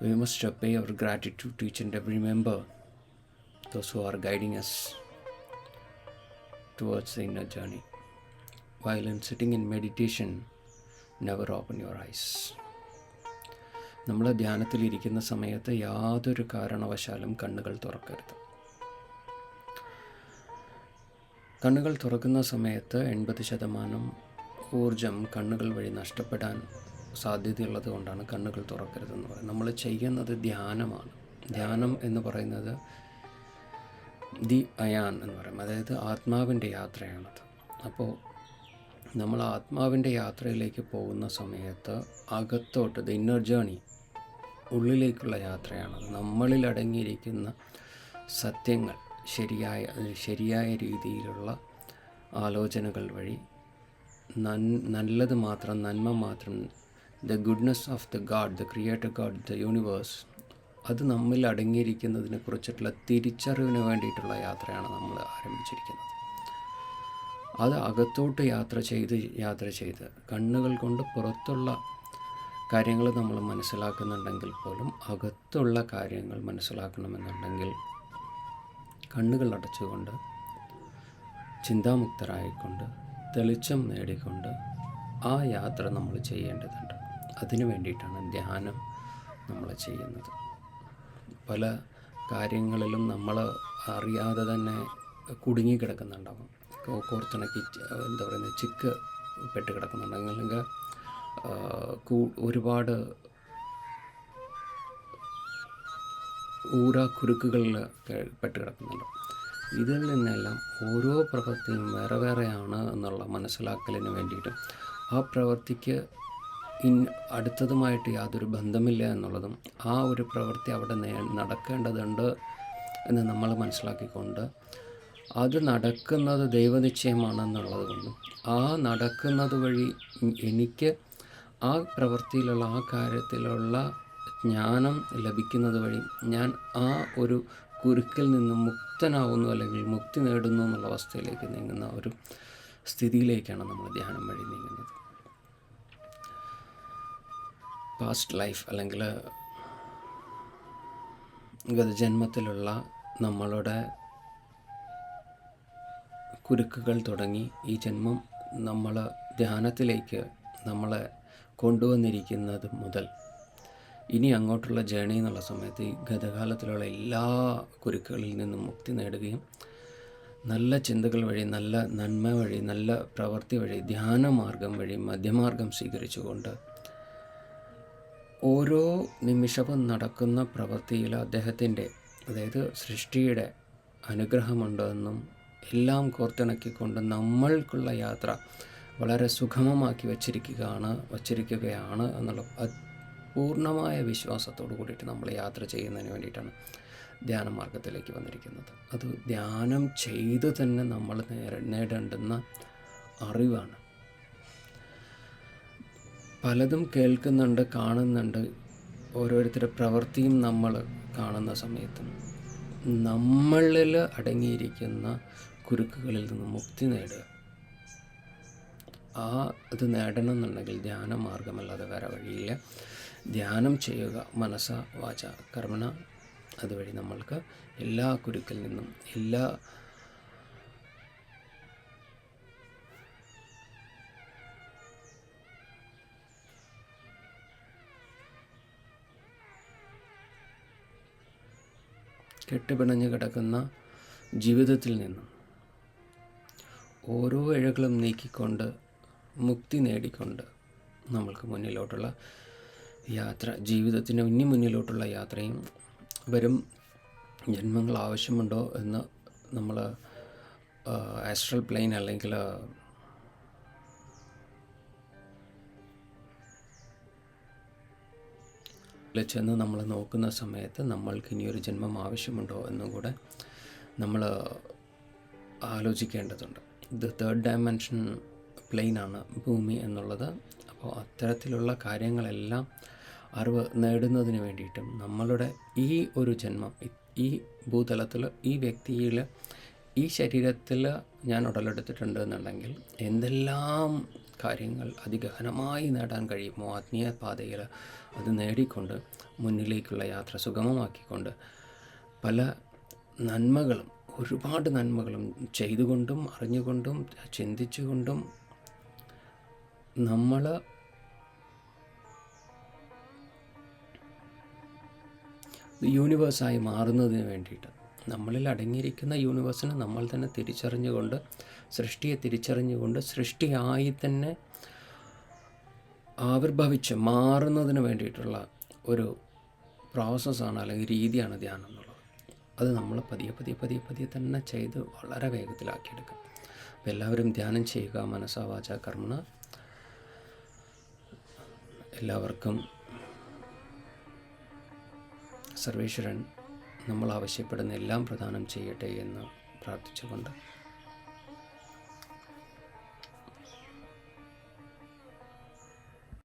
We must pay our gratitude to each and every member, those who are guiding us towards the inner journey. While in sitting in meditation, never open your eyes. നമ്മൾ ധ്യാനത്തിലിരിക്കുന്ന സമയത്ത് യാതൊരു കാരണവശാലും കണ്ണുകൾ തുറക്കരുത് കണ്ണുകൾ തുറക്കുന്ന സമയത്ത് എൺപത് ശതമാനം ഊർജം കണ്ണുകൾ വഴി നഷ്ടപ്പെടാൻ സാധ്യതയുള്ളത് കൊണ്ടാണ് കണ്ണുകൾ തുറക്കരുതെന്ന് പറയുന്നത്. നമ്മൾ ചെയ്യുന്നത് ധ്യാനമാണ്. ധ്യാനം എന്ന് പറയുന്നത് ദി അയാൻ എന്ന് പറയും. അതായത് ആത്മാവിന്റെ യാത്രയാണത്. അപ്പോൾ നമ്മൾ ആത്മാവിന്റെ യാത്രയിലേക്ക് പോകുന്ന സമയത്ത് അകത്തോട്ട് ദ ഇന്നർ ജേണി ഉള്ളിലേക്കുള്ള യാത്രയാണത്. നമ്മളിൽ അടങ്ങിയിരിക്കുന്ന സത്യങ്ങൾ ശരിയായ ശരിയായ രീതിയിലുള്ള ആലോചനകൾ വഴി നൻ നല്ലത് മാത്രം നന്മ മാത്രം the goodness of the God the creator God the universe അത് നമ്മിൽ അടങ്ങിയിരിക്കുന്നതിനെ കുറിച്ചിട്ടുള്ള തിരിച്ചറിവിന് വേണ്ടിയിട്ടുള്ള യാത്രയാണ് നമ്മൾ ആരംഭിച്ചിരിക്കുന്നത്. അത് അകത്തോട്ട് യാത്ര ചെയ്ത് യാത്ര ചെയ്ത് കണ്ണുകൾ കൊണ്ട് പുറത്തുള്ള കാര്യങ്ങൾ നമ്മൾ മനസ്സിലാക്കുന്നുണ്ടെങ്കിൽ പോലും അകത്തുള്ള കാര്യങ്ങൾ മനസ്സിലാക്കണമെന്നുണ്ടെങ്കിൽ കണ്ണുകൾ അടച്ചുകൊണ്ട് ചിന്താമുക്തരായിക്കൊണ്ട് തെളിച്ചം നേടിക്കൊണ്ട് ആ യാത്ര നമ്മൾ ചെയ്യേണ്ടതുണ്ട് അതിനു വേണ്ടിയിട്ടാണ് ധ്യാനം നമ്മൾ ചെയ്യുന്നത്. പല കാര്യങ്ങളിലും നമ്മൾ അറിയാതെ തന്നെ കുടുങ്ങിക്കിടക്കുന്നുണ്ടാവും കോർത്തിണക്കി എന്താ പറയുന്നത് ചിക്ക് പെട്ട് കിടക്കുന്നുണ്ടെങ്കിൽ അല്ലെങ്കിൽ ഒരുപാട് ഊരാ കുരുക്കുകളിൽ പെട്ട് കിടക്കുന്നുണ്ട് ഇതിൽ നിന്നെല്ലാം ഓരോ പ്രവൃത്തിയും വേറെ വേറെയാണ് എന്നുള്ള മനസ്സിലാക്കലിന് വേണ്ടിയിട്ട് ആ പ്രവൃത്തിക്ക് ഇൻ അടുത്തതുമായിട്ട് യാതൊരു ബന്ധമില്ല എന്നുള്ളതും ആ ഒരു പ്രവൃത്തി അവിടെ നടക്കേണ്ടതുണ്ട് എന്ന് നമ്മൾ മനസ്സിലാക്കിക്കൊണ്ട് അത് നടക്കുന്നത് ദൈവനിശ്ചയമാണെന്നുള്ളത് കൊണ്ടും ആ നടക്കുന്നത് വഴി എനിക്ക് ആ പ്രവൃത്തിയിലുള്ള ആ കാര്യത്തിലുള്ള ജ്ഞാനം ലഭിക്കുന്നത് വഴി ഞാൻ ആ ഒരു കുരുക്കിൽ നിന്നും മുക്തനാവുന്നു അല്ലെങ്കിൽ മുക്തി നേടുന്നു എന്നുള്ള അവസ്ഥയിലേക്ക് നീങ്ങുന്ന ഒരു സ്ഥിതിയിലേക്കാണ് നമ്മൾ ധ്യാനം വഴി നീങ്ങുന്നത്. പാസ്റ്റ് ലൈഫ് അല്ലെങ്കിൽ ഗതജന്മത്തിലുള്ള നമ്മളുടെ കുരുക്കുകൾ തുടങ്ങി ഈ ജന്മം നമ്മൾ ധ്യാനത്തിലേക്ക് നമ്മളെ കൊണ്ടുവന്നിരിക്കുന്നത് മുതൽ ഇനി അങ്ങോട്ടുള്ള ജേണി എന്നുള്ള സമയത്ത് ഈ ഗതകാലത്തിലുള്ള എല്ലാ കുരുക്കുകളിൽ നിന്നും മുക്തി നേടുകയും നല്ല ചിന്തകൾ വഴി നല്ല നന്മ വഴി നല്ല പ്രവൃത്തി വഴി ധ്യാനമാർഗം വഴി മധ്യമാർഗം സ്വീകരിച്ചുകൊണ്ട് ഓരോ നിമിഷവും നടക്കുന്ന പ്രവൃത്തിയിൽ അദ്ദേഹത്തിന്റെ അതായത് സൃഷ്ടിയുടെ അനുഗ്രഹമുണ്ടെന്നും എല്ലാം കോർത്തിണക്കിക്കൊണ്ട് നമ്മൾക്കുള്ള യാത്ര വളരെ സുഗമമാക്കി വച്ചിരിക്കുകയാണ് വച്ചിരിക്കുകയാണ് എന്നുള്ള പൂർണമായ വിശ്വാസത്തോടു കൂടിയിട്ട് നമ്മൾ യാത്ര ചെയ്യുന്നതിന് വേണ്ടിയിട്ടാണ് ധ്യാന മാർഗത്തിലേക്ക് വന്നിരിക്കുന്നത്. അത് ധ്യാനം ചെയ്ത് തന്നെ നമ്മൾ നേടേണ്ടുന്ന അറിവാണ്. പലതും കേൾക്കുന്നുണ്ട് കാണുന്നുണ്ട്. ഓരോരുത്തരുടെ പ്രവൃത്തിയും നമ്മൾ കാണുന്ന സമയത്തും നമ്മളിൽ അടങ്ങിയിരിക്കുന്ന കുരുക്കുകളിൽ നിന്ന് മുക്തി നേടുക. ആ ഇത് നേടണം എന്നുണ്ടെങ്കിൽ ധ്യാന മാർഗമല്ലാതെ വേറെ വഴിയില്ല. ധ്യാനം ചെയ്യുക മനസ്സ വാച കർമ്മണ അതുവഴി നമ്മൾക്ക് എല്ലാ കുരുക്കിൽ നിന്നും എല്ലാ കെട്ടുപിണഞ്ഞ് കിടക്കുന്ന ജീവിതത്തിൽ നിന്നും ഓരോ ഇഴകളും നീക്കിക്കൊണ്ട് മുക്തി നേടിക്കൊണ്ട് നമ്മൾക്ക് മുന്നിലോട്ടുള്ള യാത്ര ജീവിതത്തിന് ഇനി മുന്നിലോട്ടുള്ള യാത്രയും വരും. ജന്മങ്ങൾ ആവശ്യമുണ്ടോ എന്ന് നമ്മൾ ആസ്ട്രൽ പ്ലെയിൻ അല്ലെങ്കിൽ ചെന്ന് നമ്മൾ നോക്കുന്ന സമയത്ത് നമ്മൾക്ക് ഇനിയൊരു ജന്മം ആവശ്യമുണ്ടോ എന്നും കൂടെ നമ്മൾ ആലോചിക്കേണ്ടതുണ്ട്. ഇത് തേർഡ് ഡയമെൻഷൻ പ്ലെയിനാണ് ഭൂമി എന്നുള്ളത്. അപ്പോൾ അത്തരത്തിലുള്ള കാര്യങ്ങളെല്ലാം അറിവ് നേടുന്നതിന് വേണ്ടിയിട്ടും നമ്മളുടെ ഈ ഒരു ജന്മം ഈ ഭൂതലത്തിൽ ഈ വ്യക്തിയിൽ ഈ ശരീരത്തിൽ ഞാൻ ഉടലെടുത്തിട്ടുണ്ട് എന്നുണ്ടെങ്കിൽ എന്തെല്ലാം കാര്യങ്ങൾ അതിഗഹനമായി നേടാൻ കഴിയുമോ? ആത്മീയ പാതയിൽ അത് നേടിക്കൊണ്ട് മുന്നിലേക്കുള്ള യാത്ര സുഗമമാക്കിക്കൊണ്ട് പല നന്മകളും ഒരുപാട് നന്മകളും ചെയ്തുകൊണ്ടും അറിഞ്ഞുകൊണ്ടും ചിന്തിച്ചുകൊണ്ടും നമ്മൾ യൂണിവേഴ്സായി മാറുന്നതിന് വേണ്ടിയിട്ട് നമ്മളിൽ അടങ്ങിയിരിക്കുന്ന യൂണിവേഴ്സിനെ നമ്മൾ തന്നെ തിരിച്ചറിഞ്ഞുകൊണ്ട് സൃഷ്ടിയെ തിരിച്ചറിഞ്ഞുകൊണ്ട് സൃഷ്ടിയായി തന്നെ ആവിർഭവിച്ച് മാറുന്നതിന് വേണ്ടിയിട്ടുള്ള ഒരു പ്രോസസ്സാണ് അല്ലെങ്കിൽ രീതിയാണ് ധ്യാനം എന്നുള്ളത്. അത് നമ്മൾ പതിയെ പതിയെ പതിയെ പതിയെ തന്നെ ചെയ്ത് വളരെ വേഗത്തിലാക്കിയെടുക്കാം. അപ്പോൾ എല്ലാവരും ധ്യാനം ചെയ്യുക മനസ്സാവാച കർമ്മണ എല്ലാവർക്കും സർവേശ്വരൻ നമ്മൾ ആവശ്യപ്പെടുന്ന എല്ലാം പ്രദാനം ചെയ്യട്ടെ എന്ന് പ്രാർത്ഥിച്ചുകൊണ്ട്